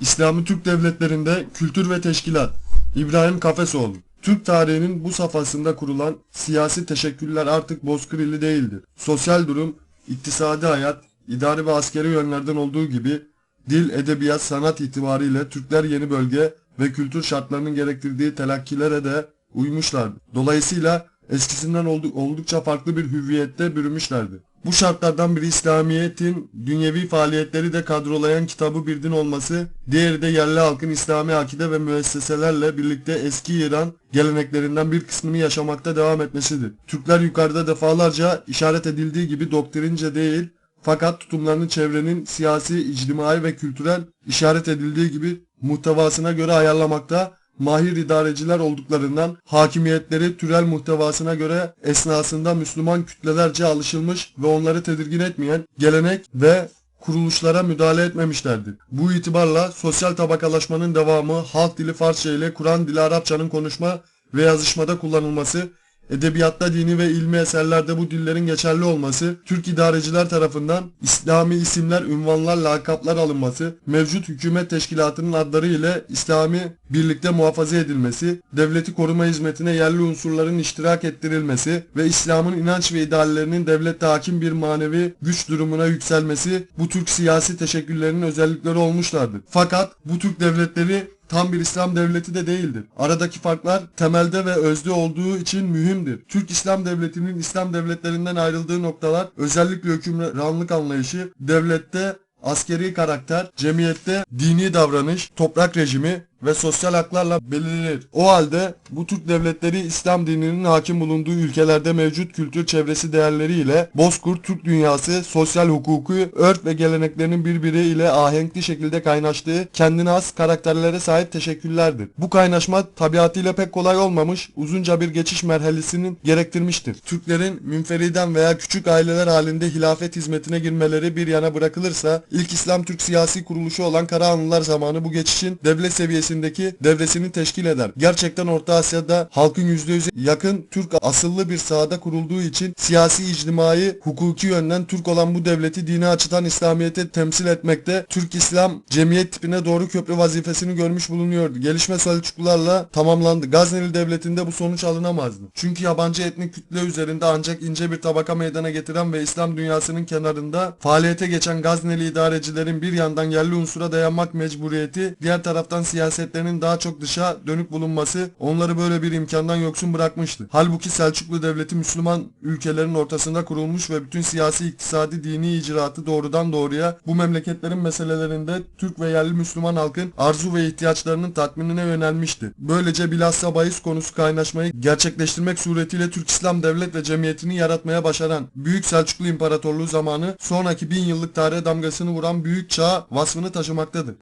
İslami Türk devletlerinde kültür ve teşkilat İbrahim Kafesoğlu Türk tarihinin bu safhasında kurulan siyasi teşekküller artık bozkırili değildir. Sosyal durum, iktisadi hayat, idari ve askeri yönlerden olduğu gibi dil, edebiyat, sanat itibariyle Türkler yeni bölge ve kültür şartlarının gerektirdiği telakkilere de uymuşlardı. Dolayısıyla eskisinden oldu- oldukça farklı bir hüviyette bürümüşlerdi. Bu şartlardan biri İslamiyet'in dünyevi faaliyetleri de kadrolayan kitabı bir din olması, diğeri de yerli halkın İslami akide ve müesseselerle birlikte eski İran geleneklerinden bir kısmını yaşamakta devam etmesidir. Türkler yukarıda defalarca işaret edildiği gibi doktrince değil, fakat tutumlarını çevrenin siyasi, ictimai ve kültürel işaret edildiği gibi muhtevasına göre ayarlamakta mahir idareciler olduklarından hakimiyetleri türel muhtevasına göre esnasında Müslüman kütlelerce alışılmış ve onları tedirgin etmeyen gelenek ve kuruluşlara müdahale etmemişlerdir. Bu itibarla sosyal tabakalaşmanın devamı halk dili Farsça ile Kur'an dili Arapçanın konuşma ve yazışmada kullanılması Edebiyatta dini ve ilmi eserlerde bu dillerin geçerli olması, Türk idareciler tarafından İslami isimler, ünvanlar, lakaplar alınması, mevcut hükümet teşkilatının adları ile İslami birlikte muhafaza edilmesi, devleti koruma hizmetine yerli unsurların iştirak ettirilmesi ve İslam'ın inanç ve ideallerinin devlette hakim bir manevi güç durumuna yükselmesi bu Türk siyasi teşekküllerinin özellikleri olmuşlardır. Fakat bu Türk devletleri tam bir İslam devleti de değildir. Aradaki farklar temelde ve özde olduğu için mühimdir. Türk İslam devletinin İslam devletlerinden ayrıldığı noktalar özellikle hükümranlık anlayışı, devlette askeri karakter, cemiyette dini davranış, toprak rejimi ve sosyal haklarla belirlenir. O halde bu Türk devletleri İslam dininin hakim bulunduğu ülkelerde mevcut kültür çevresi değerleriyle Bozkurt Türk dünyası sosyal hukuku, örf ve geleneklerinin birbiriyle ahenkli şekilde kaynaştığı kendine has karakterlere sahip teşekküllerdir. Bu kaynaşma tabiatıyla pek kolay olmamış, uzunca bir geçiş merhalesinin gerektirmiştir. Türklerin münferiden veya küçük aileler halinde hilafet hizmetine girmeleri bir yana bırakılırsa ilk İslam Türk siyasi kuruluşu olan Karahanlılar zamanı bu geçişin devlet seviyesindeki devresini teşkil eder. Gerçekten Orta Asya'da halkın %100'e yakın Türk asıllı bir sahada kurulduğu için siyasi, ictimai, hukuki yönden Türk olan bu devleti dini açıdan İslamiyet'e temsil etmekte Türk İslam cemiyet tipine doğru köprü vazifesini görmüş bulunuyordu. Gelişme Selçuklularla tamamlandı. Gazneli devletinde bu sonuç alınamazdı. Çünkü yabancı etnik kütle üzerinde ancak ince bir tabaka meydana getiren ve İslam dünyasının kenarında faaliyete geçen Gazneli idarecilerin bir yandan yerli unsura dayanmak mecburiyeti, diğer taraftan siyasetlerinin daha çok dışa dönük bulunması onları böyle bir imkandan yoksun bırakmıştı. Halbuki Selçuklu devleti Müslüman ülkelerin ortasında kurulmuş ve bütün siyasi, iktisadi, dini icraatı doğrudan doğruya bu memleketlerin meselelerinde Türk ve yerli Müslüman halkın arzu ve ihtiyaçlarının tatminine yönelmişti. Böylece bilhassa bahis konusu kaynaşmayı gerçekleştirmek suretiyle Türk İslam devlet ve cemiyetini yaratmaya başaran Büyük Selçuklu İmparatorluğu zamanı sonraki bin yıllık tarihe damgasını vuran büyük çağ vasfını taşımaktadır.